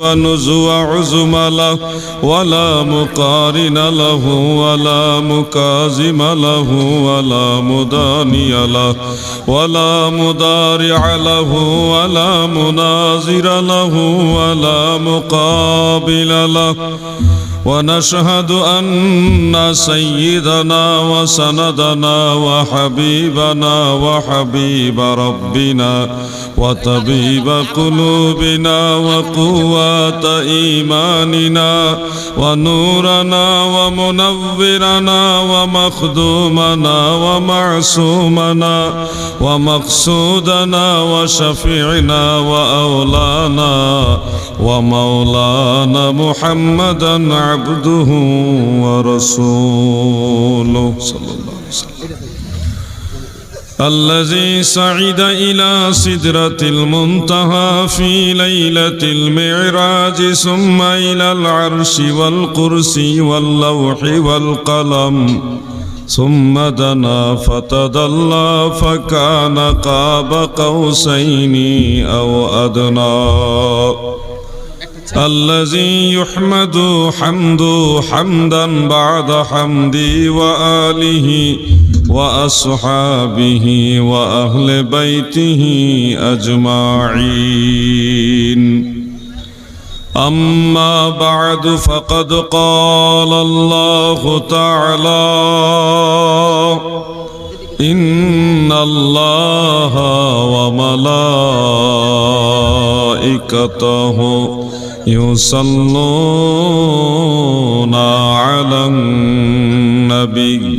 ونزوى عزم له ولا مقارن له ولا مكازم له ولا مداني له ولا مضارع له ولا مناظر له ولا مقابل له. ونشهد أن سيدنا وسندنا وحبيبنا وحبيب ربنا وطبيب قلوبنا وقوة إيماننا ونورنا ومنورنا ومخدومنا ومعصومنا ومقصودنا وشفيعنا وأولانا ومولانا محمدا عبده ورسوله صلى الله عليه وسلم الذي صعد إلى سدرة المنتهى في ليلة المعراج ثم إلى العرش والكرسي واللوح والقلم. ثم دنا فتدلى فكان قاب قوسين أو أدنى. الذي يحمد حمد حمدا بعد حمدي وآله. وأصحابه وأهل بيته أجمعين أما بعد فقد قال الله تعالى إن الله وملائكته يصلون على النبي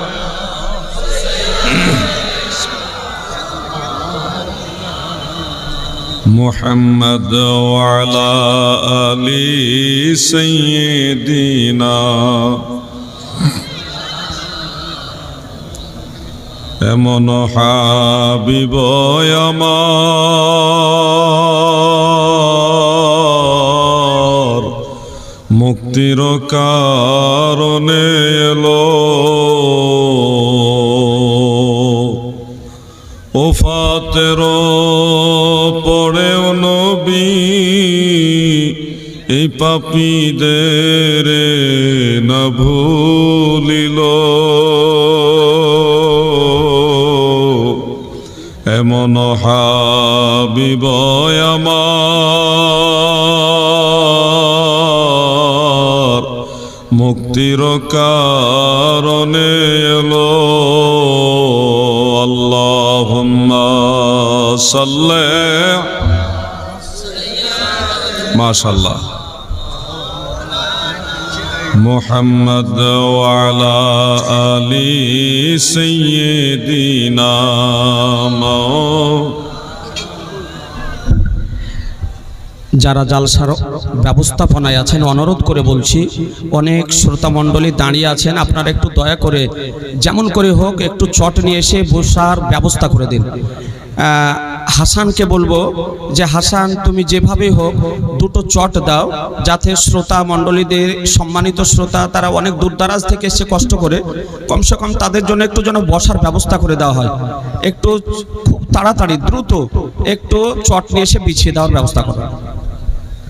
محمد وعلى آل سيدنا এমন হাবিব আমার মুক্তির কারণে এলো ওফাতের এই পাপীদের না ভুলিল। এমন হাবিব আমার। মুক্তির কারণে এলো। আল্লাহুম্মা সাল্লি। মাশাআল্লাহ। محمد وعلى آل سيدنا مولانا যারা জালসার ব্যবস্থাপনায় আছেন অনুরোধ করে বলছি অনেক শ্রোতা মণ্ডলী দাঁড়িয়ে আছেন আপনারা একটু দয়া করে যেমন করে হোক একটু চট নিয়ে এসে বসার ব্যবস্থা করে দিন আহ, হাসানকে বলবো যে হাসান তুমি যেভাবে হোক দুটো চট দাও যাতে শ্রোতা মণ্ডলীদের সম্মানিত শ্রোতা তারা অনেক দূরদারাজ থেকে এসে কষ্ট করে কমসে কম তাদের জন্য একটু যেন বসার ব্যবস্থা করে দেওয়া হয় একটু খুব তাড়াতাড়ি দ্রুত একটু চট নিয়ে এসে বিছিয়ে দেওয়ার ব্যবস্থা করো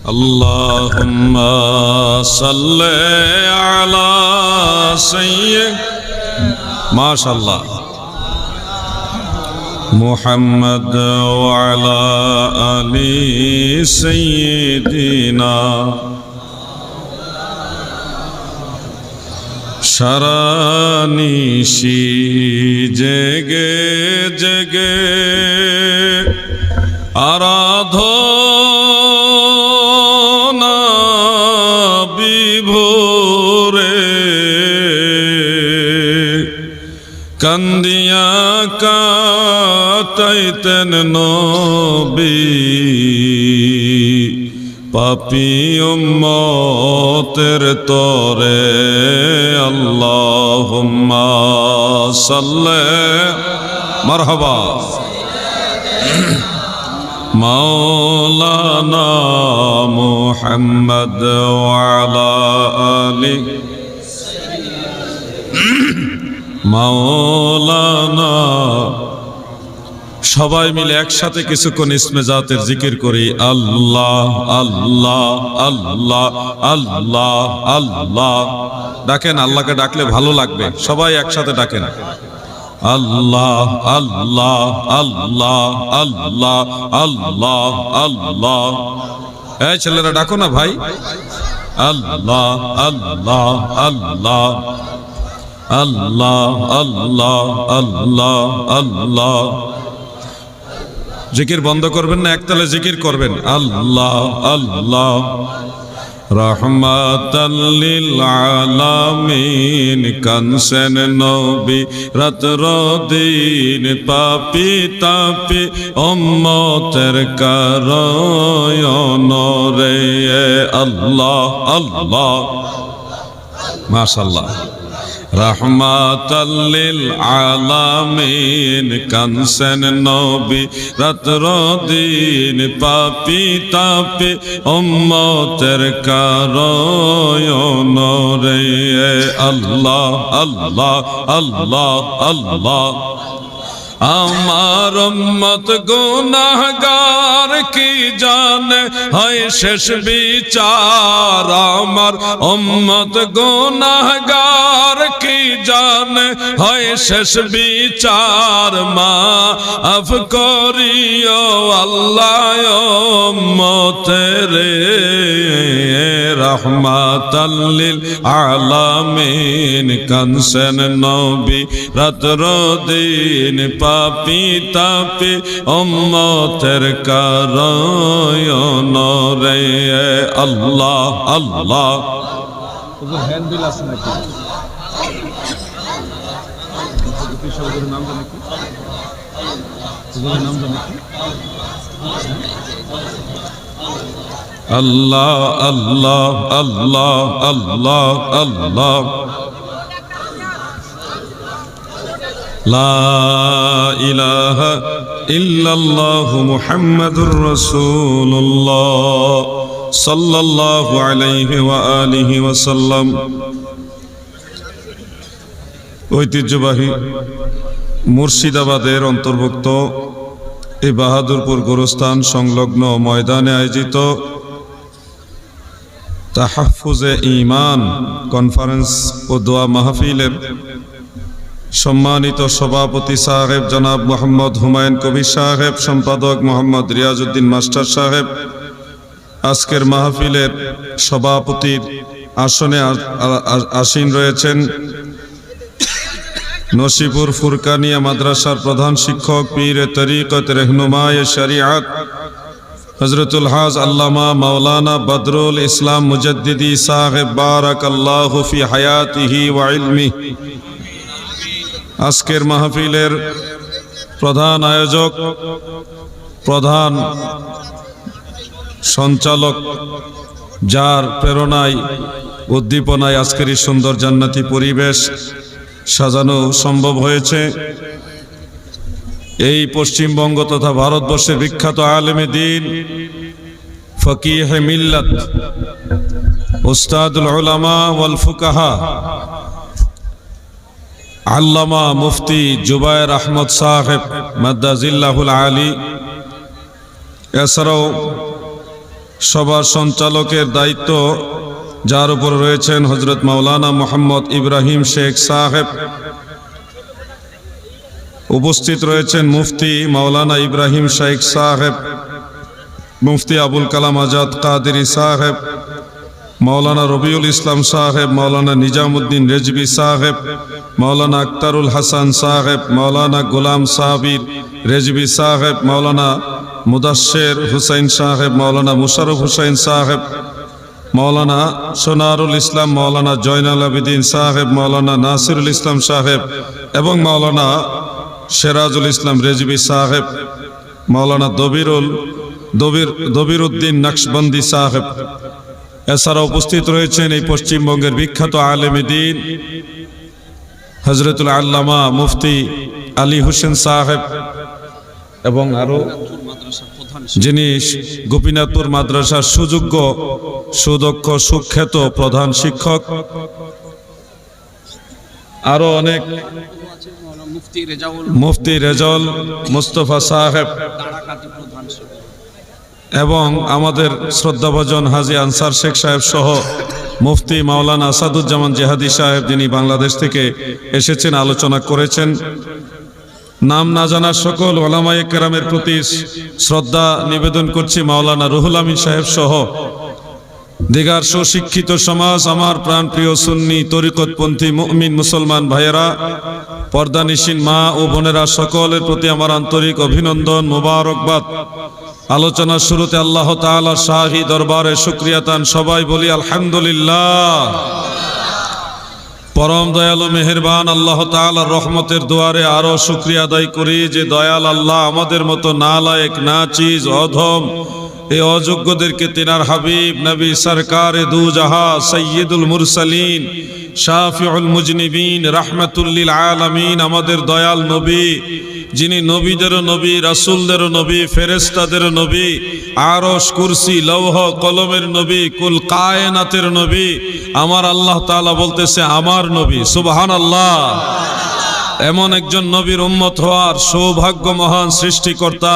اللهم صل على سيد ما شاء الله محمد وعلى آل سيدنا সারানিশি জেগে জেগে আরাধনা বিভোরে কান্দিয়া কাটাইতেন নবী। পাপি উম্মতের তরে আল্লাহুম্মা সাল্লে। মারহাবা। মাওলানা মুহাম্মদ ওয়ালা আলি। মাওলানা সবাই মিলে একসাথে কিছুক্ষণ ইসমে জাতের জিকির করি আল্লাহ আল্লাহ আল্লাহ আল্লাহ আল্লাহ ডাকেন আল্লাহকে ডাকলে ভালো লাগবে সবাই একসাথে ডাকেন আল্লাহ আল্লাহ আল্লাহ আল্লাহ আল্লাহ আল্লাহ এই ছেলেরা ডাকো না ভাই আল্লাহ আল্লাহ আল্লাহ আল্লাহ আল্লাহ আল্লাহ আল্লাহ জিকির বন্ধ করবেন না একতালে জিকির করবেন। আল্লাহ আল্লাহ। রহমাতাল্লিল আলামিন কানসেন নবী রাতর দিন পাপি তাপি, উম্মতের কারয়ন রে আল্লাহ আল্লাহ। মাশাআল্লাহ। রহমাতাল্লিল আলামিন, কানসেন নবী রাতর দিন পাপি তাপি, উম্মতের কারণ রে। আল্লাহ আল্লাহ আল্লাহ আল্লাহ। আমার উম্মত গুনাহগার কি জানে? হয় শেষ বিচার। আমার উম্মত গুনাহগার কি জানে? হয় শেষ বিচার, মা, আফ করিও আল্লাহ উম্মতের। রহমাতাল্লিল আলামিন কানসেন নবী রাতর দিন পাপি তাপি উম্মতের কারয়ন রে আল্লাহ আল্লাহ। নাম জানে নাম জানে আল্লাহ আল্লাহ আল্লাহ আল্লাহ আল্লাহ। লা ঐতিহ্যবাহী মুর্শিদাবাদের অন্তর্ভুক্ত এই বাহাদুরপুর গোরস্থান সংলগ্ন ময়দানে আয়োজিত তাহাফুজে ইমান কনফারেন্স ও দোয়া মাহফিলের সম্মানিত সভাপতি সাহেব জনাব মোহাম্মদ হুমায়ুন কবির সাহেব, সম্পাদক মোহাম্মদ রিয়াজউদ্দিন মাস্টার সাহেব। আজকের মাহফিলের সভাপতির আসনে আসীন রয়েছেন নসিপুর ফুরকানিয়া মাদ্রাসার প্রধান শিক্ষক পীর তরিকত রেহনুমায় শরিয়াত হজরতুল হাজ আল্লামা মাওলানা বদরুল ইসলাম মুজদ্দিদি সাহেব বারাক আল্লাহ ফি হায়াতিহি ওয়া ইলমি। আজকের মাহফিলের প্রধান আয়োজক, প্রধান সঞ্চালক যার প্রেরণায়, উদ্দীপনায় আজকের সুন্দর জান্নাতি পরিবেশ সাজানো সম্ভব হয়েছে। এই পশ্চিমবঙ্গ তথা ভারতবর্ষের বিখ্যাত আলেমে দিন, ফকিহে মিল্লাত, উস্তাদুল উলামা ওয়াল ফুকাহা, আল্লামা মুফতি জুবায়ের আহমদ সাহেব মাদ্দাজিল্লাহুল আলী। এছাড়াও সবার সঞ্চালকের দায়িত্ব যার উপর রয়েছেন হজরত মাওলানা মোহাম্মদ ইব্রাহিম শেখ সাহেব। উপস্থিত রয়েছেন মুফতি মাওলানা ইব্রাহিম শেখ সাহেব, মুফতি আবুল কালাম আজাদ কাদেরি সাহেব, মাওলানা রবিউল ইসলাম সাহেব, মাওলানা নিজামুদ্দিন রেজবি সাহেব, মাওলানা আক্তারুল হাসান সাহেব, মাওলানা গোলাম সাহাবির রেজবি সাহেব, মাওলানা মুদাশের হুসাইন সাহেব, মাওলানা মুশারফ হুসাইন সাহেব, মাওলানা সোনারুল ইসলাম, মাওলানা জয়নাল আবিদিন সাহেব, মাওলানা নাসিরুল ইসলাম সাহেব এবং মাওলানা সেরাজুল ইসলাম রেজবি সাহেব, মাওলানা দবিরুল, দবির দবির উদ্দিন নকশবন্দি সাহেব। এছাড়া উপস্থিত রয়েছেন এই পশ্চিমবঙ্গের বিখ্যাত আলেমী দিন হজরতুল আল্লামা মুফতি আলী হোসেন সাহেব এবং আরও যিনি গোপীনাথপুর মাদ্রাসার সুযোগ্য, সুদক্ষ, সুখ্যাত প্রধান শিক্ষক আরও অনেক মুফতি রেজাউল রেজল মুস্তফা সাহেব এবং আমাদের শ্রদ্ধাভাজন হাজি আনসার শেখ সাহেব সহ মুফতি মাওলানা আসাদুজ্জামান জেহাদি সাহেব যিনি বাংলাদেশ থেকে এসেছেন আলোচনা করেছেন। নাম না জানা সকল ওলামায়ে কেরামের প্রতি শ্রদ্ধা নিবেদন করছি মাওলানা রুহুল আমিন সাহেব সহ। দিগার সুশিক্ষিত সমাজ, আমার প্রাণপ্রিয় সুন্নি, তরিকতপন্থী মুমিন মুসলমান ভাইয়েরা, পর্দানিসীন মা ও বোনেরা সকলের প্রতি আমার আন্তরিক অভিনন্দন, মোবারকবাদ। আলোচনার শুরুতে আল্লাহ তাআলা শাহী দরবারে শুক্রিয়াতান সবাই বলি আলহামদুলিল্লাহ। পরম দয়ালু মেহেরবান আল্লাহ তাআলার রহমতের দুয়ারে আরও শুক্রিয়া আদায় করি যে দয়াল আল্লাহ আমাদের মতো না লায়ক না চিজ অধম এই অযোগ্যদেরকে তিনার হাবিব, নবী সরকার দু জাহা সৈয়দুল মুরসালিন, শাফিউল মুজনিবিন রাহমাতুল্লিল আলামিন, আমাদের দয়াল নবী, যিনি নবীদেরও নবী, রাসূলদেরও নবী, ফেরেশতাদেরও নবী, আরশ কুরসি, লৌহ কলমের নবী, কুল কায়নাতের নবী, আমার আল্লাহ তাআলা বলতেছে, আমার নবী, সুবহানাল্লাহ। এমন একজন নবীর উম্মত হওয়ার সৌভাগ্য মহান সৃষ্টিকর্তা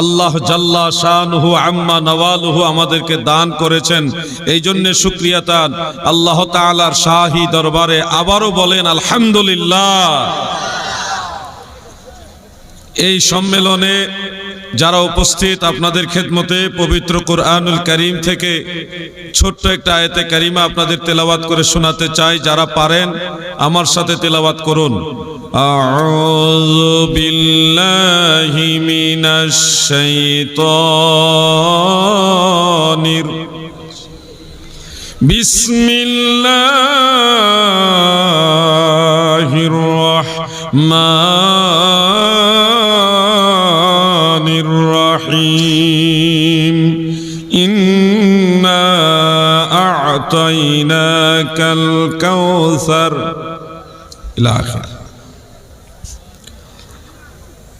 আল্লাহ জাল্লা শাহু আম্মা নওয়ালুহু আমাদেরকে দান করেছেন। এই জন্য সুক্রিয়া তান। আল্লাহ তালার শাহী দরবারে আবারও বলেন, আলহামদুলিল্লাহ। এই সম্মেলনে যারা উপস্থিত আপনাদের খেদমতে পবিত্র কোরআনুল করিম থেকে ছোট্ট একটা আয়তে করিমা আপনাদের তেলাওয়াত করে শোনাতে চাই, যারা পারেন আমার সাথে তেলাওয়াত করুন। বিসমিল্লাহির মা أعطيناك الكوثر إلى آخر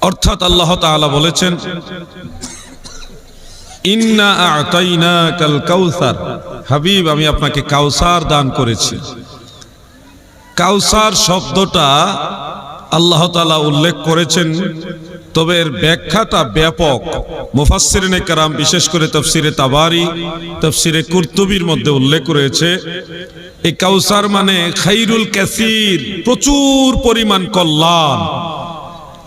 অর্থাৎ আল্লাহ তাআলা বলেছেন ইন্না আতাইনা কাল কাউসার হাবিব আমি আপনাকে কাউসার দান করেছি কাউসার শব্দটা আল্লাহ তাআলা উল্লেখ করেছেন তবে এর ব্যাখ্যাটা ব্যাপক। মুফাসসিরিনে কারাম, বিশেষ করে তফসিরে তাবারি, তফসিরে কুর্তুবির মধ্যে উল্লেখ রয়েছে এই কাউসার মানে খাইরুল কাসির, প্রচুর পরিমাণ কল্যাণ।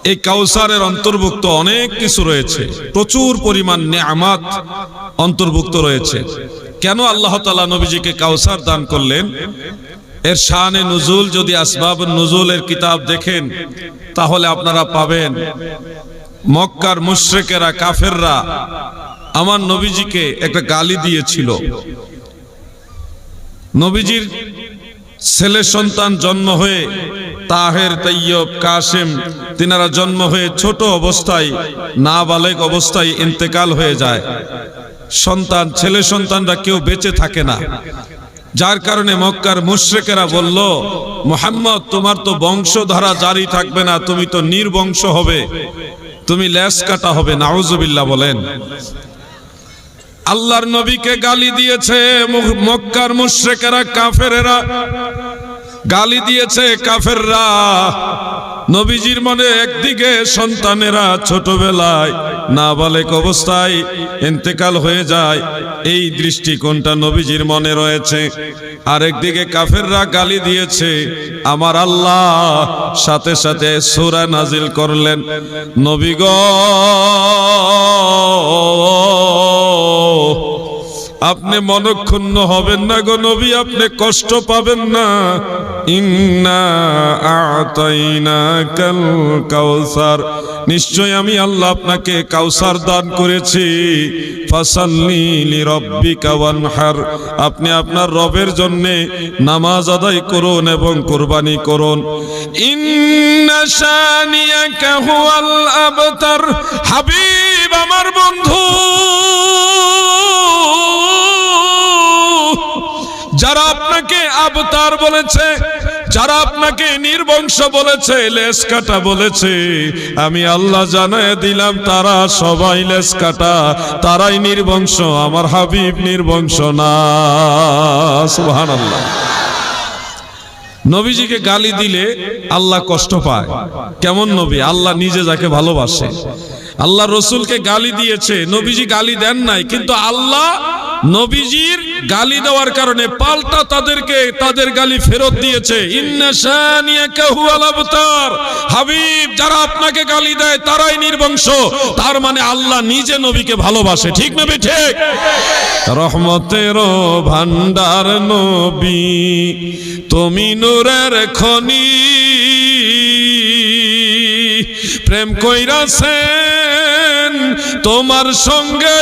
এই কাউসারের অন্তর্ভুক্ত অনেক কিছু রয়েছে, প্রচুর পরিমাণ নেয়ামাত অন্তর্ভুক্ত রয়েছে। কেন আল্লাহ তালা নবীজিকে কাউসার দান করলেন? এর শানে নজুল যদি আসবাব নজুলের কিতাব দেখেন তাহলে আপনারা পাবেন। মক্কার মুশরেকেরা, কাফেররা আমার নবীজিকে একটা গালি দিয়েছিল। নবীজির ছেলে সন্তান জন্ম হয়ে তাহের তৈয়ব কাসেম তিনারা জন্ম হয়ে ছোট অবস্থায় নাবালেক অবস্থায় ইন্তেকাল হয়ে যায়। সন্তান, ছেলে সন্তানরা কেউ বেঁচে থাকে না। যার কারণে মক্কার মুশ্রেকেরা বলল, মোহাম্মদ, তোমার তো বংশধারা জারি থাকবে না, তুমি তো নির্বংশ হবে। তুমি ল্যাস কাটা হবে নাউজবিল্লা বলেন। আল্লাহর নবীকে গালি দিয়েছে মক্কার মুশ্রেকেরা, কাফেরেরা। গালি দিয়েছে কাফেররা। নবীজির মনে একদিকে সন্তানেরা ছোটবেলায় নাবালেক অবস্থায় ইন্তেকাল হয়ে যায়, এই দৃষ্টিকোণটা নবীজির মনে রয়েছে। আরেকদিকে কাফেররা গালি দিয়েছে, আমার আল্লাহ সাথে সাথে সূরা নাজিল করলেন। নবী গো আপনি মনক্ষুণ্ণ হবেন না গো নবী, আপনি কষ্ট পাবেন না। ইন্না আতাইনা কাউসার নিশ্চয় আমি আল্লাহ আপনাকে কাউসার দান করেছি। ফাসাল্লি লিরাব্বিকা ওয়ানহার। আপনি আপনার রবের জন্য নামাজ আদায় করুন এবং কুরবানি করুন। ইন্না শানিয়াকা হুয়াল আবতার। হাবিব আমার বন্ধু। আবতার বলেছে, যারা আপনাকে নির্বংশ বলেছে লেস কাটা বলেছে, আমি আল্লাহ জানায় দিলাম, তারা সবাই লেস কাটা, তারাই নির্বংশ, আমার হাবিব নির্বংশ না, সুবহানাল্লাহ। নবীজিকে গালি দিলে আল্লাহ কষ্ট পায়। কেমন নবী? আল্লাহ নিজে যাকে ভালোবাসে। আল্লাহ রসুলকে গালি দিয়েছে, নবীজি গালি দেন নাই, কিন্তু আল্লাহ নবীজির গালি দেওয়ার কারণে পাল্টা তাদেরকে তাদের গালি ফেরত দিয়েছে। হাবিব, যারা আপনাকে গালি দেয়, তারাই নির্বংশ। তার মানে আল্লাহ নিজে নবীকে ভালোবাসে। ঠিক না ঠিক রহমতের ভান্ডার নবী, তুমি নূরের খনি। প্রেম কইরাছেন তোমার সঙ্গে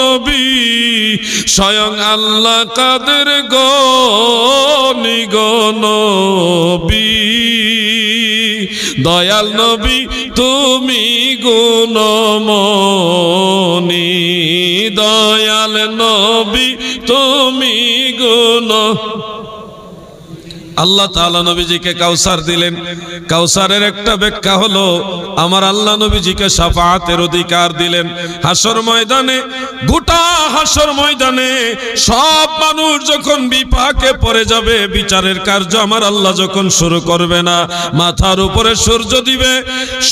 নবী। স্বয়ং আল্লাহ কাদের গনি নবী। দয়াল নবী, তুমি গুণমনি দয়াল নবী, তুমি গুণ আল্লাহ তাআলা নবীজিকে কাউসার দিলেন। কাউসারের একটা ব্যাখ্যা হলো, আমার আল্লাহ নবীজিকে শাফাআতের অধিকার দিলেন। হাসর ময়দানে, গোটা হাসর ময়দানে সব মানুষ যখন বিপাকে পড়ে যাবে, বিচারের কার্য আমার আল্লাহ যখন শুরু করবে না, মাথার উপরে সূর্য দিবে,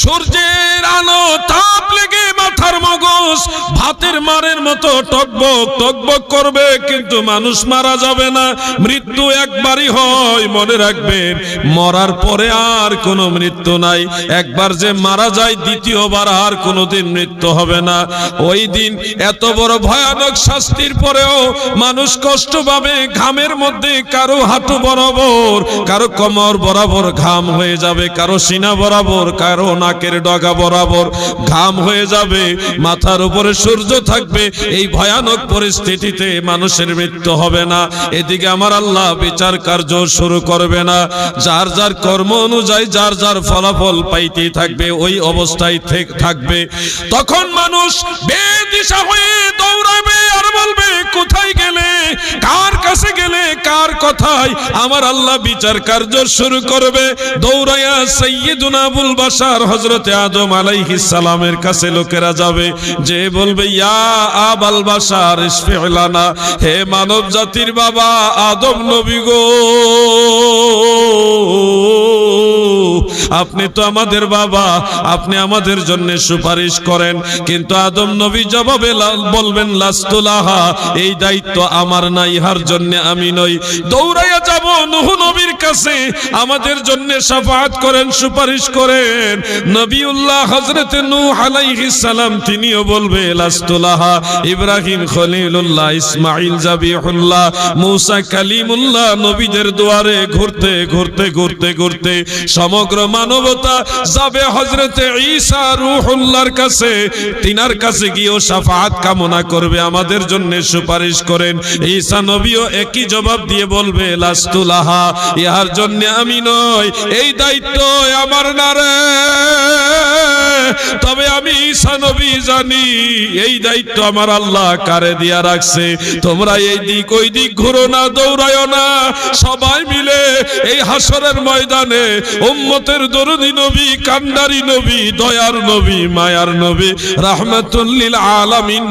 সূর্যের আলো তাপ লেগে মাথার মগজ, ভাতের মারের মতো টকবক টকবক করবে, কিন্তু মানুষ মারা যাবে না। মৃত্যু একবারই হয়, মনে রাখবেন। মরার পরে আর কোনো মৃত্যু নাই। একবার যে মারা যায়, দ্বিতীয়বার আর কোনোদিন মৃত্যু হবে না। ওই দিন এত বড় ভয়ানক শাস্তির পরেও মানুষ কষ্ট পাবে, ঘামের মধ্যে কারও হাঁটু বরাবর, কারও কোমর বরাবর ঘাম হয়ে যাবে, কারও সিনা বরাবর, কারও নাকের ডগা বরাবর ঘাম হয়ে যাবে। মাথার উপরে সূর্য থাকবে, এই ভয়ানক পরিস্থিতিতে মানুষের মৃত্যু হবে না। এদিকে আমার আল্লাহ বিচার কার্য শুরু করবে না। যার যার কর্ম অনুযায়ী, যার যার ফলাফল পাইতেই থাকবে, ওই অবস্থায় থেক- থাকবে। তখন মানুষ বেদিশা হয়ে দৌড়াবে। কোথায় গেলে? কার কাছে গেলে? কার কথায়? আমার আল্লাহ বিচার কার্য শুরু করবে। দৌড়াইয়া সৈয়দুন আবুল বাসার হজরতে আদম আলাইহিস সালামের কাছে লোকেরা যাবে। যে বলবে, ইয়া আবাল বাসার ইসফিলানা হে মানব জাতির বাবা, আদম নবী গো। আপনি তো আমাদের বাবা, আপনি আমাদের জন্য সুপারিশ করেন। কিন্তু আদম নবী জবাবে বলবেন, লাস্তুলাহা, এই দায়িত্ব আমার না, ইহার জন্য আমি নই। দৌড়াইয়া যাব নুহ নবীর কাছে, আমাদের জন্য সাফাত করেন, সুপারিশ করেন। নবিউল্লাহ হযরতে নূহ আলাইহিস সালাম তিনিও বলবে, লাস্তুলাহা, ইব্রাহিম খলিলুল্লাহ ইসমাইল জাবিহুল্লাহ মুসা কালিমুল্লাহ নবীদের দুয়ারে ঘুরতে ঘুরতে ঘুরতে ঘুরতে সমগ্র মানবতা যাবে হজরতে ঈসা রুহুল্লার কাছে, তিনার কাছে গিয়েও সাফাত কামনা করবে, আমাদের জন্য সুপারিশ করেন। ঈসা নবীও একই জবাব দিয়ে বলবে লাস্তুলাহা ইহার জন্য আমি নয় এই দায়িত্ব আমার না রে তবে আমি ঈসা নবী জানি। এই দায়িত্ব আমার আল্লাহ কারে দিয়া রাখছে। তোমরা এই দিক, ওই দিক ঘুরো না দৌড়ায়ও না। সবাই মিলে এই হাসরের ময়দানে উম্মতের নবী, কান্ডারি নবী, দয়ার নবী, মায়ার নবী, রাহমাতুল্লিল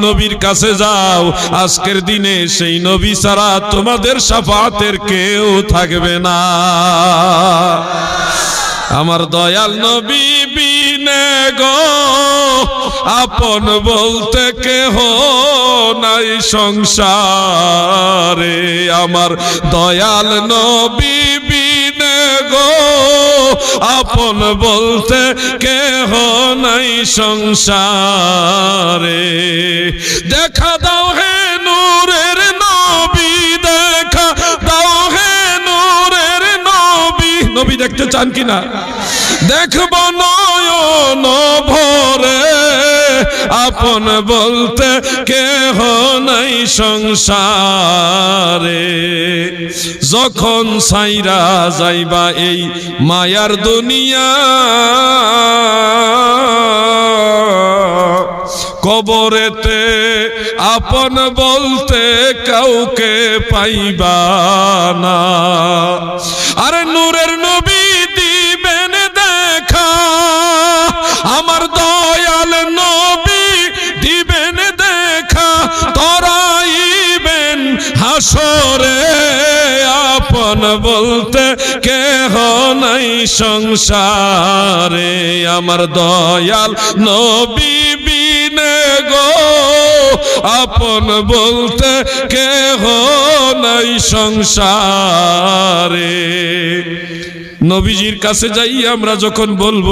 নবীর কাছে যাও। আজকের দিনে সেই নবী ছাড়া তোমাদের সাফাতের কেউ থাকবে না। আমার দয়াল নবী বিনে গো, আপন বলতে কেহ নাই সংসারে। আমার দয়াল নবী বিনে গো, আপন বলতে কেহ নাই সংসারে। দেখা দাও হে নূরের নবী, দেখা দাও হে নূরের নবী। নবী দেখতে চান কিনা? দেখব নয়ন ভরে, আপন বলতে কেহ নাই সংসারে। যখন সাইরা যাইবা এই মায়ার দুনিয়া, কবরেতে আপন বলতে কাউকে পাইবা না। আরে নূরের হাসরে আপন বলতে কেহ নাই সংসারে। আমার দয়াল নবী বিনে গো, আপন বলতে কেহ নাই সংসারে। নবীজির কাছে যাই আমরা যখন বলব,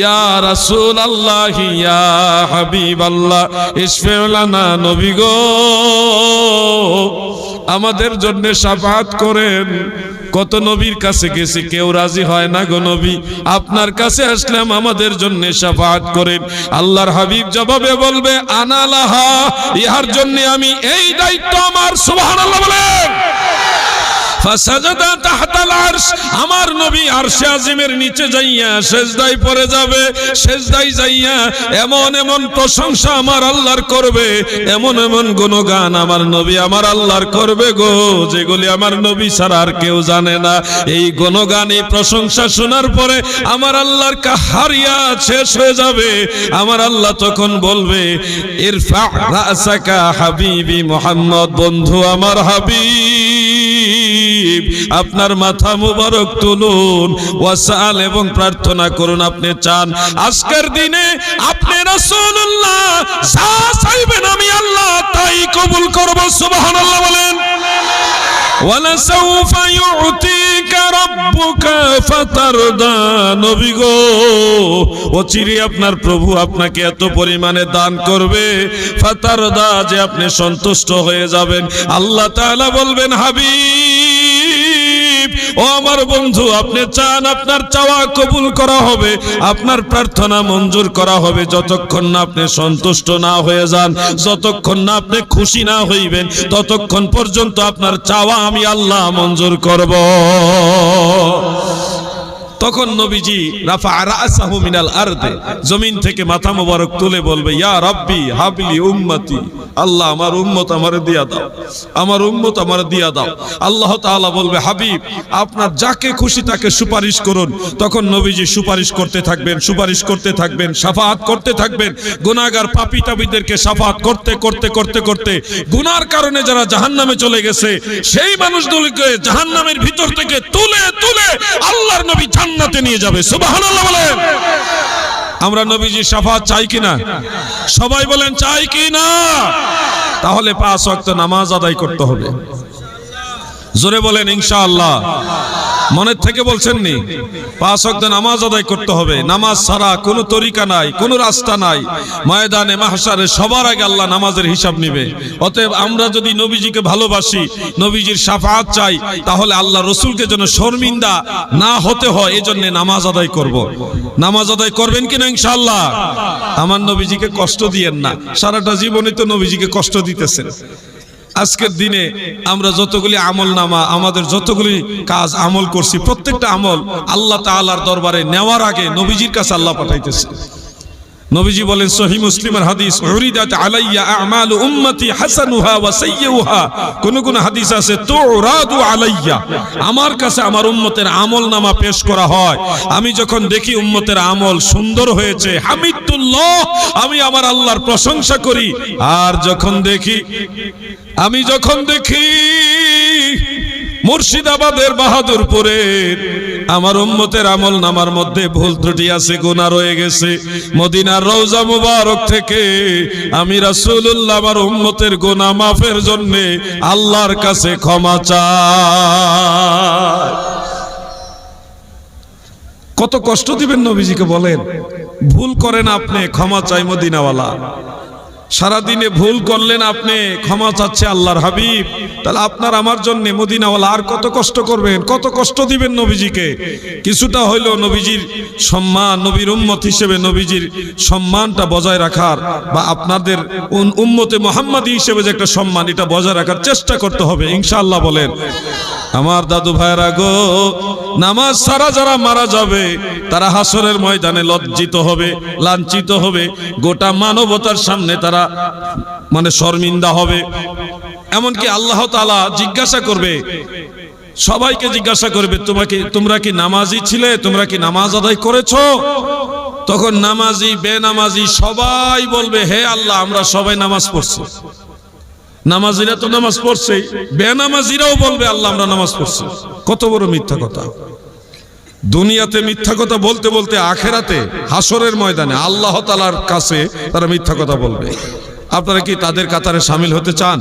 ইয়া রাসূল আল্লাহ ইয়া হাবিব আল্লাহ ইসফেলানা নবী গো। আমাদের জন্য সাফাত করেন। কত নবীর কাছে গেছি, কেউ রাজি হয় না গো নবী। আপনার কাছে আসলাম, আমাদের জন্য সাফাত করেন। আল্লাহর হাবিব জবাবে বলবে আনালাহা ইহার জন্য আমি এই দায়িত্ব আমার। সুবহানাল্লাহ বলেন। ফাসাজাদা তাহতাল আরশ, আমার নবী আরশে আজিমের নিচে যাইয়া সেজদায় পড়ে যাবে, সেজদায় যাইয়া এমন এমন প্রশংসা আমার আল্লাহর করবে, এমন এমন গুণগান আমার নবী আমার আল্লাহর করবে গো, যেগুলি আমার নবী ছাড়া আর কেউ জানে না। এই গুণগান, এই প্রশংসা শোনার পরে আমার আল্লাহর কাহারিয়া শেষ হয়ে যাবে। আমার আল্লাহ তখন বলবে, ইরফা রাসাকা হাবিবি মোহাম্মদ, বন্ধু আমার হাবিব। আপনার মাথা মুবারক তুলুন ওয়াসাল এবং প্রার্থনা করুন আপনি চান আজকের দিনে আপনি রাসূলুল্লাহ যা চাইবেন আমি আল্লাহ তাই কবুল করব সুবহানাল্লাহ বলেন ولسوف يعطيك ربك فترضى নবী গো অচিরে আপনার প্রভু আপনাকে এত পরিমাণে দান করবে ফাতারদা যে আপনি সন্তুষ্ট হয়ে যাবেন আল্লাহ তাআলা বলবেন হাবিব ও আমার বন্ধু, আপনি চান আপনার চাওয়া কবুল করা হবে, আপনার প্রার্থনা মঞ্জুর করা হবে। যতক্ষণ না আপনি সন্তুষ্ট না হয়ে যান, যতক্ষণ না আপনি খুশি না হইবেন, ততক্ষণ পর্যন্ত আপনার চাওয়া আমি আল্লাহ মঞ্জুর করব। তখন নবীজি, রাফা রাসাহু মিনাল আরদে জমিন থেকে মাথা মোবারক তুলে বলবে, ইয়া রাব্বি, হাবলি উম্মতি, আল্লাহ আমার উম্মত আমার দিয়া দাও, আমার উম্মত আমার দিয়া দাও। আল্লাহ তাআলা বলবে, হাবিব, আপনার যাকে খুশি তাকে সুপারিশ করুন। তখন নবীজি, সুপারিশ করতে থাকবেন, সুপারিশ করতে থাকবেন সাফাত করতে থাকবেন। গুনাহগার পাপী তাবিদেরকে সাফাত করতে করতে করতে করতে গুনার কারণে যারা জাহান্নামে চলে গেছে, সেই মানুষগুলিকে জাহান্নামের ভিতর থেকে তুলে তুলে আল্লাহর নবী জান্নাতে নিয়ে যাবে। সুবহানাল্লাহ বলেন। আমরা নবীজি সাফাত চাই কিনা? সবাই বলেন, চাই কিনা? তাহলে পাঁচ ওয়াক্ত নামাজ আদায় করতে হবে। জোরে বলেন, ইনশাআল্লাহ। মনের থেকে বলছেন নি পাঁচ ওয়াক্ত নামাজ আদায় করতে হবে, নামাজ ছাড়া কোনো তরিকা নাই, কোনো রাস্তা নাই। ময়দানে, মাহশারে সবার আগে আল্লাহ নামাজের হিসাব নিবে। অতএব আমরা যদি নবীজিকে ভালোবাসি, নবীজির সাফাত চাই, তাহলে আল্লাহ রসুলকে যেন শর্মিন্দা না হতে হয়, এজন্য নামাজ আদায় করব। নামাজ আদায় করবেন কিনা ইনশাল্লাহ আমার নবীজিকে কষ্ট দিয়েন না। সারাটা জীবনে তো নবীজিকে কষ্ট দিতেছেন। আজকের দিনে আমরা যতগুলি আমল নামা আমাদের যতগুলি কাজ আমল করছি, প্রত্যেকটা আমল আল্লাহ তালার দরবারে নেওয়ার আগে নবীজির কাছে আল্লাহ পাঠাইতেছে। নবীজি বলেন সহি মুসলিমের হাদিস, উরিদাত আলাইয়া আমাল উম্মতি হাসানুহা ওয়া সাইয়্যুহা কোন কোন হাদিস আছে, তুরাদু আলাইয়া। আমার কাছে আমার উম্মতের আমলনামা পেশ করা হয়। আমি যখন দেখি উম্মতের আমল সুন্দর হয়েছে, হামিদুল্লাহ, আমি আমার আল্লাহর প্রশংসা করি। আর যখন দেখি, আমি যখন দেখি মুর্শিদাবাদের বাহাদুরপুরের আমার উম্মতের আমল নামার মধ্যে ভুল ত্রুটি আছে, গুনাহ রয়ে গেছে। মদিনার রওজা মুবারক থেকে আমি রাসূলুল্লাহ আমার উম্মতের গুনাহ মাফের জন্য আল্লাহর কাছে ক্ষমা চাই। কত কষ্ট দিবেন নবীজিকে বলেন, ভুল করেন আপনি, ক্ষমা চাই মদিনাওয়ালা। সারাদিনে ভুল করলেন আপনি, ক্ষমা চাচ্ছে আল্লাহর হাবিব। তাহলে আপনার আমার জন্য মদিনাওয়ালা আর কত কষ্ট করবেন, কত কষ্ট দিবেন নবীজিকে? কিছুটা হইল নবীজির সম্মান, নবীর উম্মত হিসেবে নবীজির সম্মানটা বজায় রাখার বা আপনাদের উম্মতে মোহাম্মদী হিসেবে যে একটা সম্মান, এটা বজায় রাখার চেষ্টা করতে হবে, ইনশাআল্লাহ বলেন। আমার দাদু ভাইরা গো, নামাজ সারা যারা মারা যাবে, তারা হাসরের ময়দানে লজ্জিত হবে, লাঞ্ছিত হবে, গোটা মানবতার সামনে তারা মানে শর্মিন্দা হবে। এমনকি আল্লাহ তাআলা জিজ্ঞাসা করবে, সবাইকে জিজ্ঞাসা করবে, তোমাকে, তোমরা কি নামাজি ছিলে? তোমরা কি নামাজ আদায় করেছ? তখন নামাজি, বেনামাজি সবাই বলবে, হে আল্লাহ, আমরা সবাই নামাজ পড়ছি। নামাজিরা তো নামাজ পড়ছে বেনামাজিরাও বলবে, আল্লাহ, আমরা নামাজ পড়ছি। কত বড় মিথ্যা কথা। দুনিয়াতে মিথ্যা কথা বলতে বলতে আখেরাতে হাসরের ময়দানে আল্লাহ তালার কাছে তারা মিথ্যা কথা বলবে। আপনারা কি তাদের কাতারে সামিল হতে চান?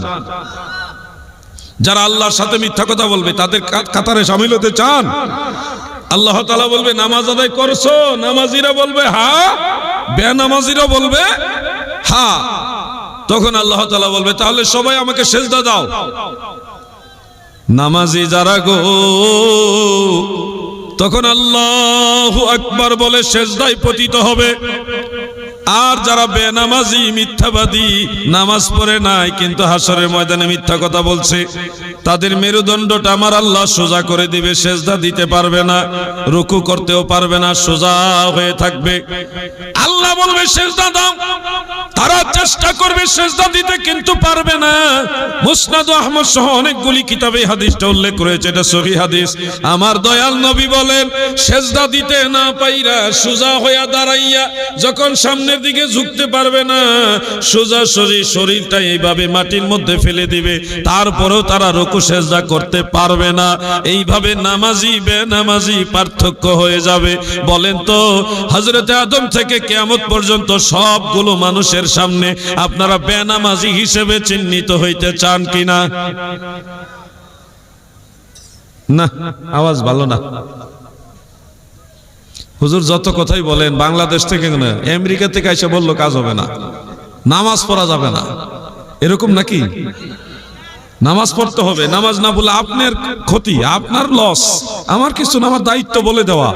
যারা আল্লাহর সাথে মিথ্যা কথা বলবে, তাদের কাতারে সামিল হতে চান? আল্লাহ তালা বলবে, নামাজ আদায় করছ? নামাজিরা বলবে হ্যাঁ। বেনামাজিরা বলবে হা তখন আল্লাহ তালা বলবে, তাহলে সবাই আমাকে সেজদা দাও। নামাজি যারা গো তখন আল্লাহ আকবার বলে শেষদায় পতিত হবে। আর যারা বেনামাজি, মিথ্যাবাদী, নামাজ পড়ে নাই, কিন্তু হাসরের ময়দানে মিথ্যা কথা বলছে। তাদের মেরুদণ্ডটা আমার আল্লাহ সোজা করে দিবে, সেজদা দিতে পারবে না, রুকু করতেও পারবে না, সোজা হয়ে থাকবে। আল্লাহ বলবে, সেজদা দাও। তারা চেষ্টা করবে সেজদা দিতে, কিন্তু পারবে না। মুসনাদ আহমদ সহ অনেকগুলি কিতাবে হাদিসটা উল্লেখ করেছে, এটা সহি হাদিস। আমার দয়াল নবী বলেন, সেজদা দিতে না পাইরা সোজা হইয়া দাঁড়াইয়া যখন সামনের দিকে ঝুঁকতে পারবে না, সোজা সোজি শরীরটা এইভাবে মাটির মধ্যে ফেলে দিবে। তারপরেও তারা রুকু সেজদা করতে পারবে না। এইভাবে নামাজি, বেনামাজি পার্থক্য হয়ে যাবে। বলেন তো হজরত আদম থেকে কেয়ামত পর্যন্ত সবগুলো মানুষের সামনে আপনারা বেনামাজি হিসেবে চিহ্নিত হইতে চান কিনা? না, আওয়াজ ভালো না। হুজুর যত কথাই বলেন, বাংলাদেশ থেকে না, আমেরিকা থেকে এসে বলল, কাজ হবে না। নামাজ পড়া যাবে না। এরকম নাকি? নামাজ পড়তে হবে, নামাজ না বলে আপনার ক্ষতি, আপনার লস আমার কিছু না, আমার দায়িত্ব বলে দেওয়া।